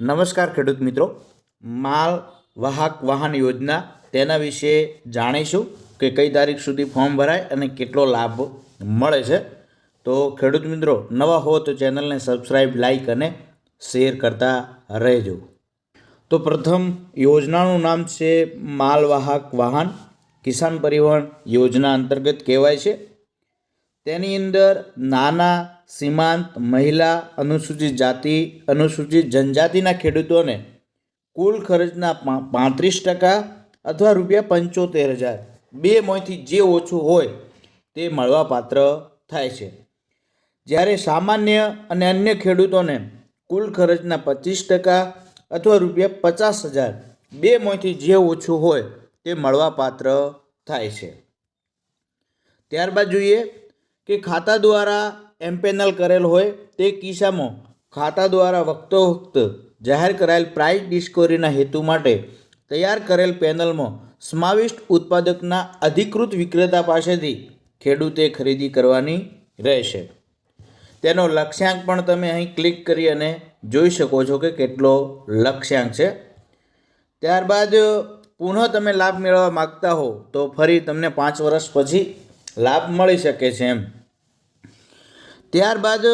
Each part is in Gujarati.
નમસ્કાર ખેડૂત મિત્રો. માલ વાહક વાહન યોજના તેના વિશે જાણીશું કે કઈ તારીખ સુધી ફોર્મ ભરાય અને કેટલો લાભ મળે છે. તો ખેડૂત મિત્રો, નવા હો તો ચેનલને સબસ્ક્રાઈબ લાઈક અને શેર કરતા રહેજો. તો પ્રથમ યોજનાનું નામ છે માલવાહક વાહન કિસાન પરિવહન યોજના અંતર્ગત કહેવાય છે. તેની અંદર નાના, સીમાંત, મહિલા, અનુસૂચિત જાતિ, અનુસૂચિત જનજાતિના ખેડૂતોને કુલ ખર્ચના પાંત્રીસ ટકા અથવા રૂપિયા પંચોતેર હજાર બેમાંથી જે ઓછું હોય તે મળવાપાત્ર થાય છે. જ્યારે સામાન્ય અને અન્ય ખેડૂતોને કુલ ખર્ચના પચીસ ટકા અથવા રૂપિયા પચાસ હજાર બેમાંથી જે ઓછું હોય તે મળવાપાત્ર થાય છે. ત્યારબાદ જોઈએ કે ખાતા દ્વારા એમ્પેનલ કરેલ હોય તે કિસ્સામાં ખાતા દ્વારા વખતો વખત જાહેર કરાયેલ પ્રાઇસ ડિસ્કવરીના હેતુ માટે તૈયાર કરેલ પેનલમાં સમાવિષ્ટ ઉત્પાદકના અધિકૃત વિક્રેતા પાસેથી ખેડૂતે ખરીદી કરવાની રહેશે. તેનો લક્ષ્યાંક પણ તમે અહીં ક્લિક કરી અને જોઈ શકો છો કે કેટલો લક્ષ્યાંક છે. ત્યારબાદ પુનઃ તમે લાભ મેળવવા માગતા હો તો ફરી તમને પાંચ વર્ષ પછી લાભ મળી શકે છે એમ. ત્યારબાદ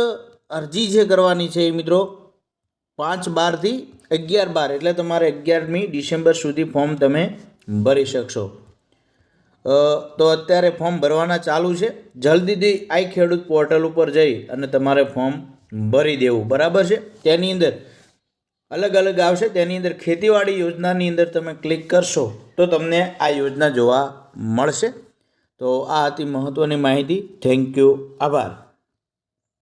અરજી જે કરવાની છે એ મિત્રો પાંચ બારથી અગિયાર બાર, એટલે તમારે અગિયારમી ડિસેમ્બર સુધી ફોર્મ તમે ભરી શકશો. તો અત્યારે ફોર્મ ભરવાના ચાલુ છે. જલ્દીથી આઈ ખેડૂત પોર્ટલ ઉપર જઈ અને તમારે ફોર્મ ભરી દેવું. બરાબર છે? તેની અંદર અલગ અલગ આવશે. તેની અંદર ખેતીવાડી યોજનાની અંદર તમે ક્લિક કરશો તો તમને આ યોજના જોવા મળશે. તો આ હતી મહત્ત્વની માહિતી. થેન્ક યુ આભાર.